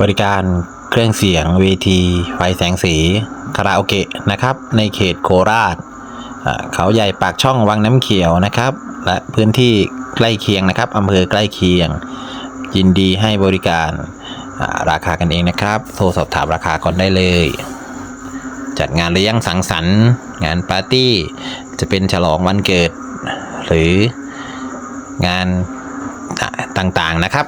บริการเครื่องเสียงเวที ไฟแสงสี คาราโอเกะนะครับ ในเขตโคราช เขาใหญ่ปากช่องวังน้ำเขียวนะครับ และพื้นที่ใกล้เคียงนะครับอำเภอใกล้เคียง ยินดีให้บริการราคากันเองนะครับ โทรสอบถามราคาก่อนได้เลย จัดงานเลี้ยงสังสรรค์ งานปาร์ตี้ จะเป็นฉลองวันเกิด หรืองานต่างๆนะครับ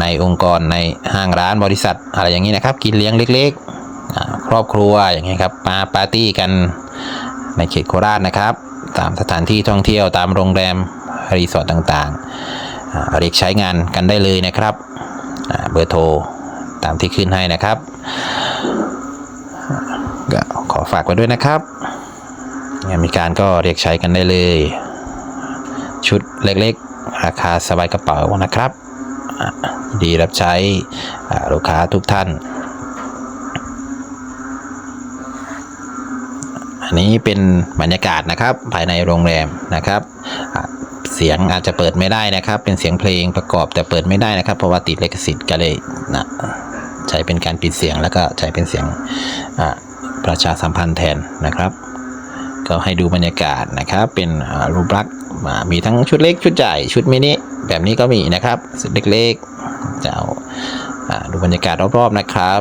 ในองค์กรในห้างร้านบริษัทอะไรอย่างนี้นะครับ กินเลี้ยงเล็กๆ ครอบครัวอย่างนี้ครับมาปาร์ตี้กันในเขตโคราชนะครับ ตามสถานที่ท่องเที่ยวตามโรงแรมรีสอร์ทต่างๆเรียกใช้งานกันได้เลยนะครับเบอร์โทรตามที่ขึ้นให้นะครับขอฝากไว้ด้วยนะครับงานมีการก็เรียกใช้กันได้เลย ชุดเล็กๆ ราคาสบายกระเป๋านะครับ ดีรับใช้ลูกค้าทุกท่าน อันนี้เป็นบรรยากาศนะครับภายในโรงแรมนะครับเสียงอาจจะเปิดไม่ได้นะครับ เป็นเสียงเพลงประกอบแต่เปิดไม่ได้นะครับ เพราะว่าติดเลขสิทธิ์ก็เลยนะใช้เป็นการปิดเสียงแล้วก็ใช้เป็นเสียงประชาสัมพันธ์แทนนะครับ ก็ให้ดูบรรยากาศนะครับ เป็นรูปลักษณ์ อ่ามีทั้งชุดเล็กชุดใหญ่ชุดมินิแบบนี้ก็มีนะครับชุดเล็กๆจะเอาอาดูบรรยากาศรอบๆนะครับ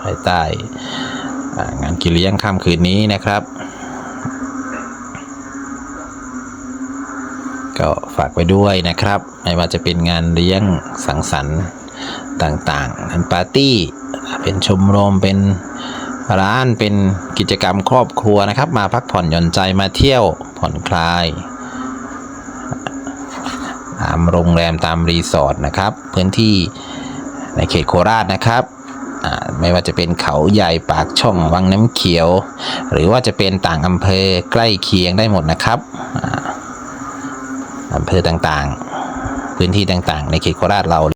ภายใต้งานกินเลี้ยงค่ำคืนนี้นะครับ ก็ฝากไว้ด้วยนะครับ ไม่ว่าจะเป็นงานเลี้ยงสังสรรค์ต่างๆงานปาร์ตี้ เป็นชมรมเป็น ร้านเป็นกิจกรรมครอบครัวนะครับ มาพักผ่อนหย่อนใจมาเที่ยวผ่อนคลายตามโรงแรมตามรีสอร์ทนะครับ พื้นที่ในเขตโคราชนะครับไม่ว่าจะเป็นเขาใหญ่ปากช่องวังน้ำเขียว หรือว่าจะเป็นต่างอำเภอใกล้เคียงได้หมดนะครับอ่าอำเภอต่างๆ พื้นที่ต่างๆ ในเขตโคราชเรา